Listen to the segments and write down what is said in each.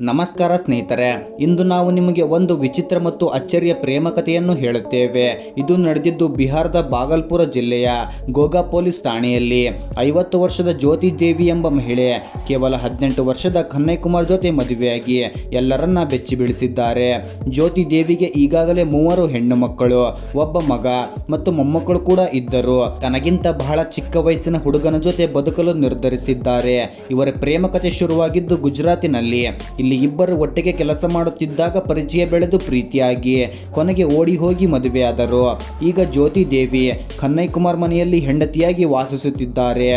ನಮಸ್ಕಾರ ಸ್ನೇಹಿತರೆ, ಇಂದು ನಾವು ನಿಮಗೆ ಒಂದು ವಿಚಿತ್ರ ಮತ್ತು ಅಚ್ಚರಿಯ ಪ್ರೇಮ ಕಥೆಯನ್ನು ಹೇಳುತ್ತೇವೆ. ಇದು ನಡೆದಿದ್ದು ಬಿಹಾರದ ಬಾಗಲ್ಪುರ ಜಿಲ್ಲೆಯ ಗೋಗಾ ಪೊಲೀಸ್ ಠಾಣೆಯಲ್ಲಿ. ಐವತ್ತು ವರ್ಷದ ಜ್ಯೋತಿ ದೇವಿ ಎಂಬ ಮಹಿಳೆ, ಕೇವಲ ಹದಿನೆಂಟು ವರ್ಷದ ಕನ್ನಯ್ ಕುಮಾರ್ ಜೊತೆ ಮದುವೆಯಾಗಿ ಎಲ್ಲರನ್ನ ಬೆಚ್ಚಿ ಬೀಳಿಸಿದ್ದಾರೆ. ಜ್ಯೋತಿ ದೇವಿಗೆ ಈಗಾಗಲೇ ಮೂವರು ಹೆಣ್ಣು ಮಕ್ಕಳು, ಒಬ್ಬ ಮಗ ಮತ್ತು ಮೊಮ್ಮಕ್ಕಳು ಕೂಡ ಇದ್ದರು. ತನಗಿಂತ ಬಹಳ ಚಿಕ್ಕ ವಯಸ್ಸಿನ ಹುಡುಗನ ಜೊತೆ ಬದುಕಲು ನಿರ್ಧರಿಸಿದ್ದಾರೆ. ಇವರ ಪ್ರೇಮ ಕಥೆ ಶುರುವಾಗಿದ್ದು ಗುಜರಾತಿನಲ್ಲಿ. ಇಲ್ಲಿ ಇಬ್ಬರು ಒಟ್ಟಿಗೆ ಕೆಲಸ ಮಾಡುತ್ತಿದ್ದಾಗ ಪರಿಚಯ ಬೆಳೆದು ಪ್ರೀತಿಯಾಗಿ ಕೊನೆಗೆ ಓಡಿ ಹೋಗಿ ಮದುವೆಯಾದರು. ಈಗ ಜ್ಯೋತಿ ದೇವಿ ಕನ್ನಯ್ ಕುಮಾರ್ ಮನೆಯಲ್ಲಿ ಹೆಂಡತಿಯಾಗಿ ವಾಸಿಸುತ್ತಿದ್ದಾರೆ.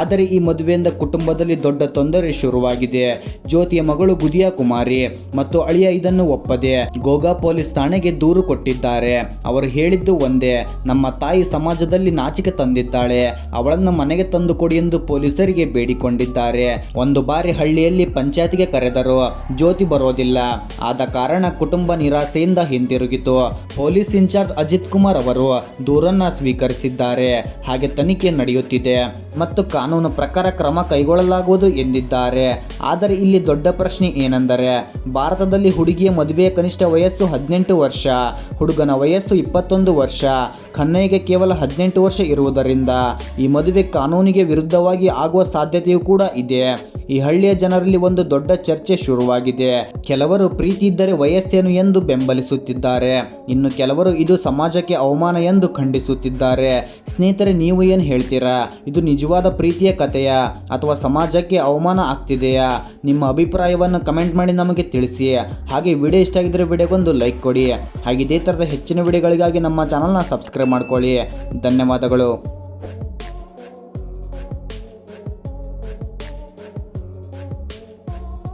ಆದರೆ ಈ ಮದುವೆಯಿಂದ ಕುಟುಂಬದಲ್ಲಿ ದೊಡ್ಡ ತೊಂದರೆ ಶುರುವಾಗಿದೆ. ಜ್ಯೋತಿಯ ಮಗಳು ಗುದಿಯಾ ಕುಮಾರಿ ಮತ್ತು ಅಳಿಯ ಇದನ್ನು ಒಪ್ಪದೆ ಗೋಗಾ ಪೊಲೀಸ್ ಠಾಣೆಗೆ ದೂರು ಕೊಟ್ಟಿದ್ದಾರೆ. ಅವರು ಹೇಳಿದ್ದು ಒಂದೇ, ನಮ್ಮ ತಾಯಿ ಸಮಾಜದಲ್ಲಿ ನಾಚಿಕೆ ತಂದಿದ್ದಾಳೆ. ಅವಳನ್ನು ಮನೆಗೆ ತಂದು ಕೊಡಿ ಎಂದು ಪೊಲೀಸರಿಗೆ ಬೇಡಿಕೊಂಡಿದ್ದಾರೆ. ಒಂದು ಬಾರಿ ಹಳ್ಳಿಯಲ್ಲಿ ಪಂಚಾಯತಿಗೆ ಕರೆದರು. ಜ್ಯೋತಿ ಬರೋದಿಲ್ಲ. ಆದ ಕಾರಣ ಕುಟುಂಬ ನಿರಾಸೆಯಿಂದ ಹಿಂದಿರುಗಿತು. ಪೊಲೀಸ್ ಇನ್ಚಾರ್ಜ್ ಅಜಿತ್ ಕುಮಾರ್ ಅವರು ದೂರನ್ನ ಸ್ವೀಕರಿಸಿದ್ದಾರೆ. ಹಾಗೆ ತನಿಖೆ ನಡೆಯುತ್ತಿದೆ. ಮತ್ತು ಕಾನೂನು ಪ್ರಕಾರ ಕ್ರಮ ಕೈಗೊಳ್ಳಲಾಗುವುದು ಎಂದಿದ್ದಾರೆ. ಆದರೆ ಇಲ್ಲಿ ದೊಡ್ಡ ಪ್ರಶ್ನೆ ಏನೆಂದರೆ, ಭಾರತದಲ್ಲಿ ಹುಡುಗಿಯ ಮದುವೆಯ ಕನಿಷ್ಠ ವಯಸ್ಸು ಹದಿನೆಂಟು ವರ್ಷ, ಹುಡುಗನ ವಯಸ್ಸು ಇಪ್ಪತ್ತೊಂದು ವರ್ಷ ಖನ್ನಯ್ಯಗೆ ಕೇವಲ ಹದಿನೆಂಟು ವರ್ಷ ಇರುವುದರಿಂದ ಈ ಮದುವೆ ಕಾನೂನಿಗೆ ವಿರುದ್ಧವಾಗಿ ಆಗುವ ಸಾಧ್ಯತೆಯೂ ಕೂಡ ಇದೆ. ಈ ಹಳ್ಳಿಯ ಜನರಲ್ಲಿ ಒಂದು ದೊಡ್ಡ ಚರ್ಚೆ ಶುರುವಾಗಿದೆ. ಕೆಲವರು ಪ್ರೀತಿ ಇದ್ದರೆ ವಯಸ್ಸೇನು ಎಂದು ಬೆಂಬಲಿಸುತ್ತಿದ್ದಾರೆ. ಇನ್ನು ಕೆಲವರು ಇದು ಸಮಾಜಕ್ಕೆ ಅವಮಾನ ಎಂದು ಖಂಡಿಸುತ್ತಿದ್ದಾರೆ. ಸ್ನೇಹಿತರೆ, ನೀವು ಏನು ಹೇಳ್ತೀರಾ? ಇದು ನಿಜವಾದ ಪ್ರೀತಿಯ ಕಥೆಯ? ಅಥವಾ ಸಮಾಜಕ್ಕೆ ಅವಮಾನ ಆಗ್ತಿದೆಯಾ? ನಿಮ್ಮ ಅಭಿಪ್ರಾಯವನ್ನು ಕಮೆಂಟ್ ಮಾಡಿ ನಮಗೆ ತಿಳಿಸಿ. ಹಾಗೆ ವಿಡಿಯೋ ಇಷ್ಟ ಆಗಿದ್ರೆ ವಿಡಿಯೋಗೊಂದು ಲೈಕ್ ಕೊಡಿ. ಹಾಗೆ ಇದೇ ಥರದ ಹೆಚ್ಚಿನ ವಿಡಿಯೋಗಳಿಗಾಗಿ ನಮ್ಮ ಚಾನಲ್ನ ಸಬ್ಸ್ಕ್ರೈಬ್ ಮಾಡ್ಕೊಳ್ಳಿ. ಧನ್ಯವಾದಗಳು.